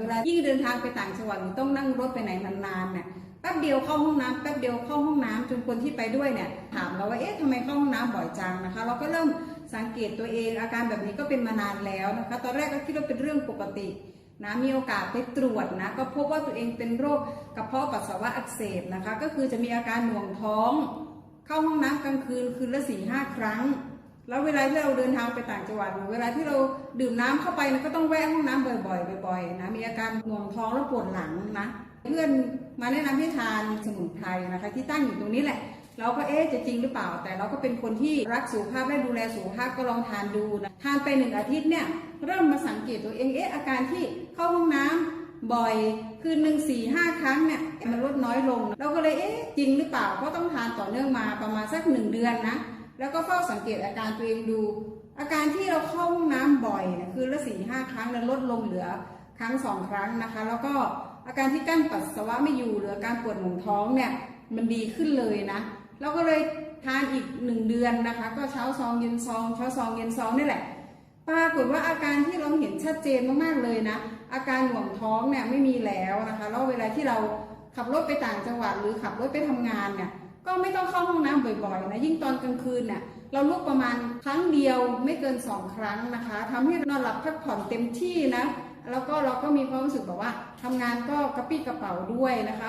เวลายิ่งเดินทางไปต่างจังหวัดหรือต้องนั่งรถไปไหนนานๆเนี่ยแป๊บเดียวเข้าห้องน้ำแป๊บเดียวเข้าห้องน้ำจนคนที่ไปด้วยเนี่ยถามเราว่าเอ๊ะทำไมเข้าห้องน้ำบ่อยจังนะคะ เราก็เริ่มสังเกตตัวเองอาการแบบนี้ก็เป็นมานานแล้วนะคะ ตอนแรกก็คิดว่าเป็นเรื่องปกตินะมีโอกาสไปตรวจนะก็พบว่าตัวเองเป็นโรคกระเพาะปัสสาวะอักเสบนะคะ ก็คือจะมีอาการหน่วงท้อง เข้าห้องน้ำกลางคืนคืนละสี่ห้าครั้ง แล้วเวลาที่เราเดินทางไปต่างจังหวัดหรือเวลาที่เราดื่มน้ำเข้าไปก็ต้องแวะห้องน้ำบ่อยๆบ่อยๆนะมีอาการหน่วงท้องและปวดหลังนะเพื่อนมาแนะนำให้ทานสมุนไพรนะคะ ที่ตั้งอยู่ตรงนี้แหละ เราก็เอ๊ะจะจริงหรือเปล่า แต่เราก็เป็นคนที่รักสุขภาพและดูแลสุขภาพก็ลองทานดูนะทานไปหนึ่งอาทิตย์เนี่ยเริ่มมาสังเกตตัวเองเอ๊ะอาการที่เข้าห้องน้ำบ่อยคืนหนึ่งสี่ห้าครั้งเนี่ยมันลดน้อยลง เราก็เลยเอ๊ะจริงหรือเปล่าก็ต้องทานต่อเนื่องมาประมาณสักหนึ่งเดือนนะ แล้วก็เฝ้าสังเกตอาการตัวเองดู อาการที่เราเข้าห้องน้ำบ่อยนี่ยคือละสี่ห้าครั้งแล้วลดลงเหลือครั้งสองครั้งนะคะ แล้วก็อาการที่กั้นปัสสาวะไม่อยู่หลือการปวดหนุนท้องเนี่ยมันดีขึ้นเลยนะเราก็เลยทานอีกหนึ่งเดือนนะคะ ก็เช้าซองเย็นซองเช้าซองเย็นซองนี่แหละปรากฏว่าอาการที่เราเห็นชัดเจนมากๆเลยนะ อาการหน่วงท้องเนี่ยไม่มีแล้วนะคะแล้วเวลาที่เราขับรถไปต่างจังหวัดหรือขับรถไปทำงานเนี่ย ก็ไม่ต้องเข้าห้องน้ำบ่อยๆนะยิ่งตอนกลางคืนเนี่ยเราลุกประมาณครั้งเดียวไม่เกินสองครั้งนะคะทำให้นอนหลับพักผ่อนเต็มที่นะแล้วก็เราก็มีความรู้สึกแบบว่าทำงานก็กระปี้กระเป๋าด้วยนะคะ